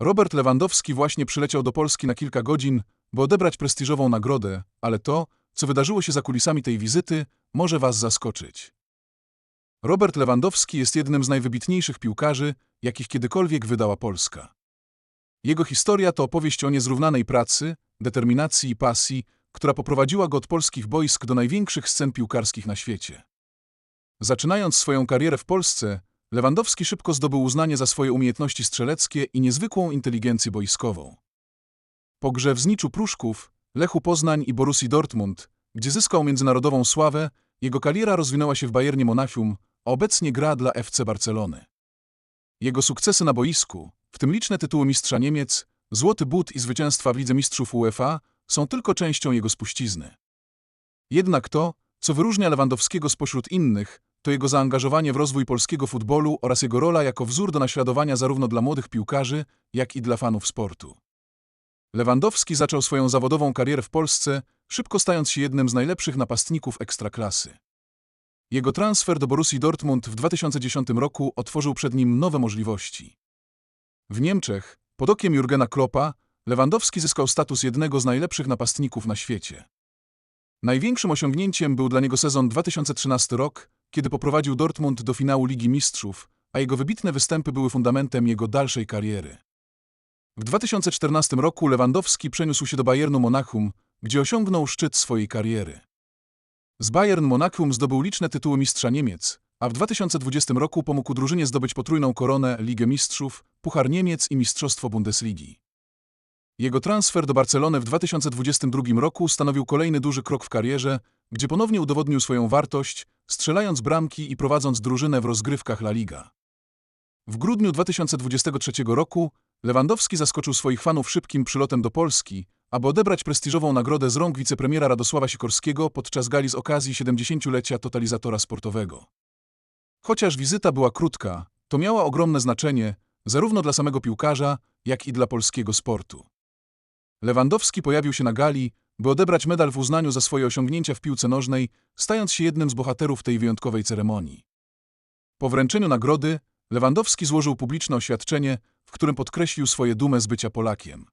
Robert Lewandowski właśnie przyleciał do Polski na kilka godzin, by odebrać prestiżową nagrodę, ale to, co wydarzyło się za kulisami tej wizyty, może Was zaskoczyć. Robert Lewandowski jest jednym z najwybitniejszych piłkarzy, jakich kiedykolwiek wydała Polska. Jego historia to opowieść o niezrównanej pracy, determinacji i pasji, która poprowadziła go od polskich boisk do największych scen piłkarskich na świecie. Zaczynając swoją karierę w Polsce, Lewandowski szybko zdobył uznanie za swoje umiejętności strzeleckie i niezwykłą inteligencję boiskową. Po grze w Zniczu Pruszków, Lechu Poznań i Borussii Dortmund, gdzie zyskał międzynarodową sławę, jego kariera rozwinęła się w Bayernie Monachium, a obecnie gra dla FC Barcelony. Jego sukcesy na boisku, w tym liczne tytuły mistrza Niemiec, złoty but i zwycięstwa w Lidze Mistrzów UEFA, są tylko częścią jego spuścizny. Jednak to, co wyróżnia Lewandowskiego spośród innych, to jego zaangażowanie w rozwój polskiego futbolu oraz jego rola jako wzór do naśladowania zarówno dla młodych piłkarzy, jak i dla fanów sportu. Lewandowski zaczął swoją zawodową karierę w Polsce, szybko stając się jednym z najlepszych napastników ekstraklasy. Jego transfer do Borussii Dortmund w 2010 roku otworzył przed nim nowe możliwości. W Niemczech, pod okiem Jurgena Kloppa, Lewandowski zyskał status jednego z najlepszych napastników na świecie. Największym osiągnięciem był dla niego sezon 2013 rok, kiedy poprowadził Dortmund do finału Ligi Mistrzów, a jego wybitne występy były fundamentem jego dalszej kariery. W 2014 roku Lewandowski przeniósł się do Bayernu Monachium, gdzie osiągnął szczyt swojej kariery. Z Bayern Monachium zdobył liczne tytuły mistrza Niemiec, a w 2020 roku pomógł drużynie zdobyć potrójną koronę Ligę Mistrzów, Puchar Niemiec i Mistrzostwo Bundesligi. Jego transfer do Barcelony w 2022 roku stanowił kolejny duży krok w karierze, gdzie ponownie udowodnił swoją wartość, strzelając bramki i prowadząc drużynę w rozgrywkach La Liga. W grudniu 2023 roku Lewandowski zaskoczył swoich fanów szybkim przylotem do Polski, aby odebrać prestiżową nagrodę z rąk wicepremiera Radosława Sikorskiego podczas gali z okazji 70-lecia totalizatora sportowego. Chociaż wizyta była krótka, to miała ogromne znaczenie zarówno dla samego piłkarza, jak i dla polskiego sportu. Lewandowski pojawił się na gali, by odebrać medal w uznaniu za swoje osiągnięcia w piłce nożnej, stając się jednym z bohaterów tej wyjątkowej ceremonii. Po wręczeniu nagrody Lewandowski złożył publiczne oświadczenie, w którym podkreślił swoje dumę z bycia Polakiem.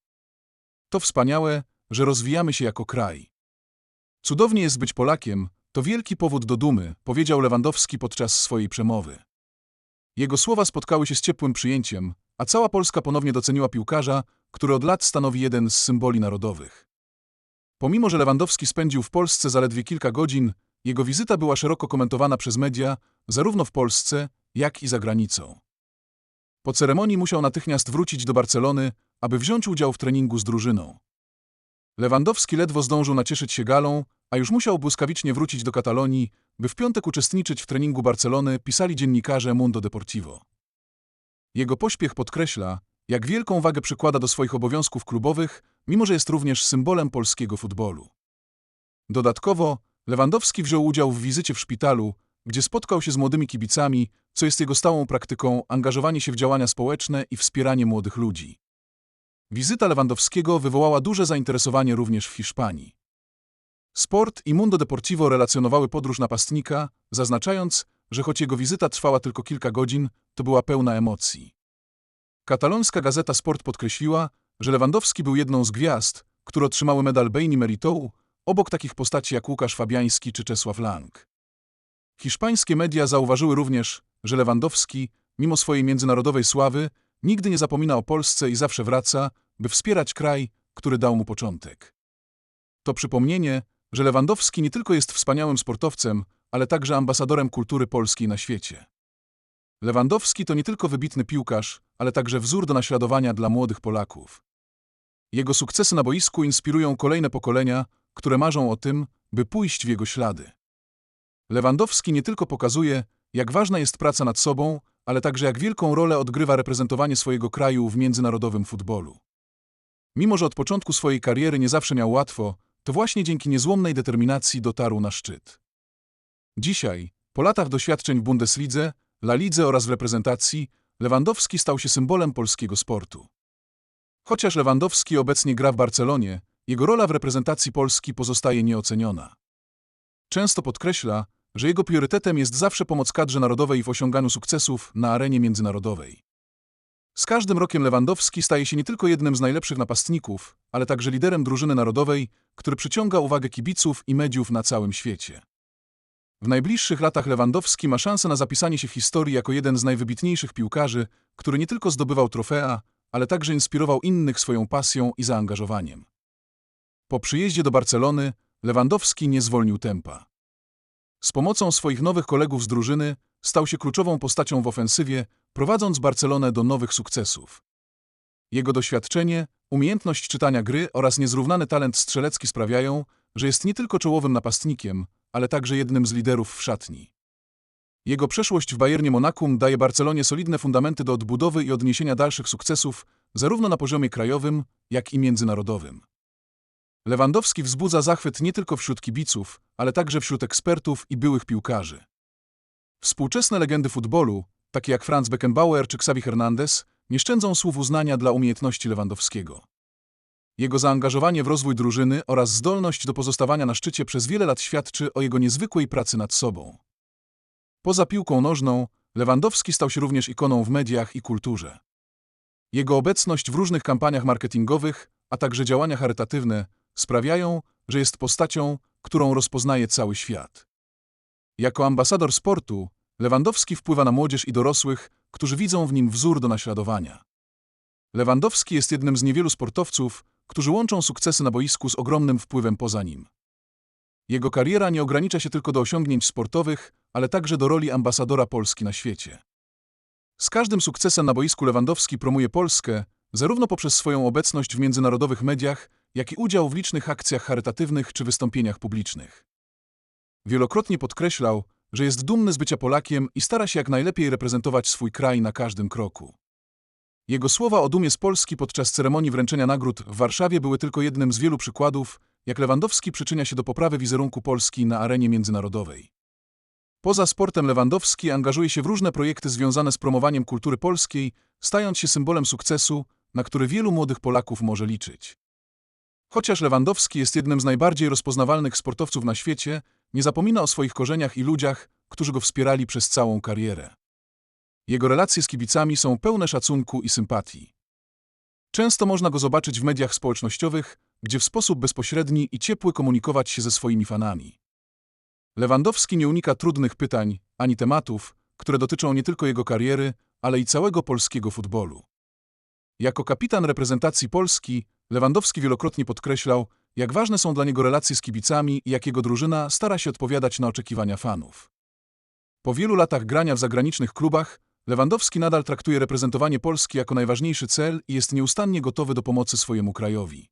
To wspaniałe, że rozwijamy się jako kraj. Cudownie jest być Polakiem, to wielki powód do dumy, powiedział Lewandowski podczas swojej przemowy. Jego słowa spotkały się z ciepłym przyjęciem, a cała Polska ponownie doceniła piłkarza, który od lat stanowi jeden z symboli narodowych. Pomimo, że Lewandowski spędził w Polsce zaledwie kilka godzin, jego wizyta była szeroko komentowana przez media, zarówno w Polsce, jak i za granicą. Po ceremonii musiał natychmiast wrócić do Barcelony, aby wziąć udział w treningu z drużyną. Lewandowski ledwo zdążył nacieszyć się galą, a już musiał błyskawicznie wrócić do Katalonii, by w piątek uczestniczyć w treningu Barcelony, pisali dziennikarze Mundo Deportivo. Jego pośpiech podkreśla, jak wielką wagę przykłada do swoich obowiązków klubowych, mimo że jest również symbolem polskiego futbolu. Dodatkowo, Lewandowski wziął udział w wizycie w szpitalu, gdzie spotkał się z młodymi kibicami, co jest jego stałą praktyką angażowanie się w działania społeczne i wspieranie młodych ludzi. Wizyta Lewandowskiego wywołała duże zainteresowanie również w Hiszpanii. Sport i Mundo Deportivo relacjonowały podróż napastnika, zaznaczając, że choć jego wizyta trwała tylko kilka godzin, to była pełna emocji. Katalońska gazeta Sport podkreśliła, że Lewandowski był jedną z gwiazd, które otrzymały medal Bejni Meritou, obok takich postaci jak Łukasz Fabiański czy Czesław Lang. Hiszpańskie media zauważyły również, że Lewandowski, mimo swojej międzynarodowej sławy, nigdy nie zapomina o Polsce i zawsze wraca, by wspierać kraj, który dał mu początek. To przypomnienie, że Lewandowski nie tylko jest wspaniałym sportowcem, ale także ambasadorem kultury polskiej na świecie. Lewandowski to nie tylko wybitny piłkarz, ale także wzór do naśladowania dla młodych Polaków. Jego sukcesy na boisku inspirują kolejne pokolenia, które marzą o tym, by pójść w jego ślady. Lewandowski nie tylko pokazuje, jak ważna jest praca nad sobą, ale także jak wielką rolę odgrywa reprezentowanie swojego kraju w międzynarodowym futbolu. Mimo, że od początku swojej kariery nie zawsze miał łatwo, to właśnie dzięki niezłomnej determinacji dotarł na szczyt. Dzisiaj, po latach doświadczeń w Bundeslidze, La Lidze oraz w reprezentacji, Lewandowski stał się symbolem polskiego sportu. Chociaż Lewandowski obecnie gra w Barcelonie, jego rola w reprezentacji Polski pozostaje nieoceniona. Często podkreśla, że jego priorytetem jest zawsze pomoc kadrze narodowej w osiąganiu sukcesów na arenie międzynarodowej. Z każdym rokiem Lewandowski staje się nie tylko jednym z najlepszych napastników, ale także liderem drużyny narodowej, który przyciąga uwagę kibiców i mediów na całym świecie. W najbliższych latach Lewandowski ma szansę na zapisanie się w historii jako jeden z najwybitniejszych piłkarzy, który nie tylko zdobywał trofea, ale także inspirował innych swoją pasją i zaangażowaniem. Po przyjeździe do Barcelony Lewandowski nie zwolnił tempa. Z pomocą swoich nowych kolegów z drużyny stał się kluczową postacią w ofensywie, prowadząc Barcelonę do nowych sukcesów. Jego doświadczenie, umiejętność czytania gry oraz niezrównany talent strzelecki sprawiają, że jest nie tylko czołowym napastnikiem, ale także jednym z liderów w szatni. Jego przeszłość w Bayernie Monachium daje Barcelonie solidne fundamenty do odbudowy i odniesienia dalszych sukcesów, zarówno na poziomie krajowym, jak i międzynarodowym. Lewandowski wzbudza zachwyt nie tylko wśród kibiców, ale także wśród ekspertów i byłych piłkarzy. Współczesne legendy futbolu, takie jak Franz Beckenbauer czy Xavi Hernandez, nie szczędzą słów uznania dla umiejętności Lewandowskiego. Jego zaangażowanie w rozwój drużyny oraz zdolność do pozostawania na szczycie przez wiele lat świadczy o jego niezwykłej pracy nad sobą. Poza piłką nożną, Lewandowski stał się również ikoną w mediach i kulturze. Jego obecność w różnych kampaniach marketingowych, a także działania charytatywne sprawiają, że jest postacią, którą rozpoznaje cały świat. Jako ambasador sportu, Lewandowski wpływa na młodzież i dorosłych, którzy widzą w nim wzór do naśladowania. Lewandowski jest jednym z niewielu sportowców, którzy łączą sukcesy na boisku z ogromnym wpływem poza nim. Jego kariera nie ogranicza się tylko do osiągnięć sportowych, ale także do roli ambasadora Polski na świecie. Z każdym sukcesem na boisku Lewandowski promuje Polskę, zarówno poprzez swoją obecność w międzynarodowych mediach, jak i udział w licznych akcjach charytatywnych czy wystąpieniach publicznych. Wielokrotnie podkreślał, że jest dumny z bycia Polakiem i stara się jak najlepiej reprezentować swój kraj na każdym kroku. Jego słowa o dumie z Polski podczas ceremonii wręczenia nagród w Warszawie były tylko jednym z wielu przykładów, jak Lewandowski przyczynia się do poprawy wizerunku Polski na arenie międzynarodowej. Poza sportem Lewandowski angażuje się w różne projekty związane z promowaniem kultury polskiej, stając się symbolem sukcesu, na który wielu młodych Polaków może liczyć. Chociaż Lewandowski jest jednym z najbardziej rozpoznawalnych sportowców na świecie, nie zapomina o swoich korzeniach i ludziach, którzy go wspierali przez całą karierę. Jego relacje z kibicami są pełne szacunku i sympatii. Często można go zobaczyć w mediach społecznościowych, gdzie w sposób bezpośredni i ciepły komunikować się ze swoimi fanami. Lewandowski nie unika trudnych pytań ani tematów, które dotyczą nie tylko jego kariery, ale i całego polskiego futbolu. Jako kapitan reprezentacji Polski, Lewandowski wielokrotnie podkreślał, jak ważne są dla niego relacje z kibicami i jak jego drużyna stara się odpowiadać na oczekiwania fanów. Po wielu latach grania w zagranicznych klubach, Lewandowski nadal traktuje reprezentowanie Polski jako najważniejszy cel i jest nieustannie gotowy do pomocy swojemu krajowi.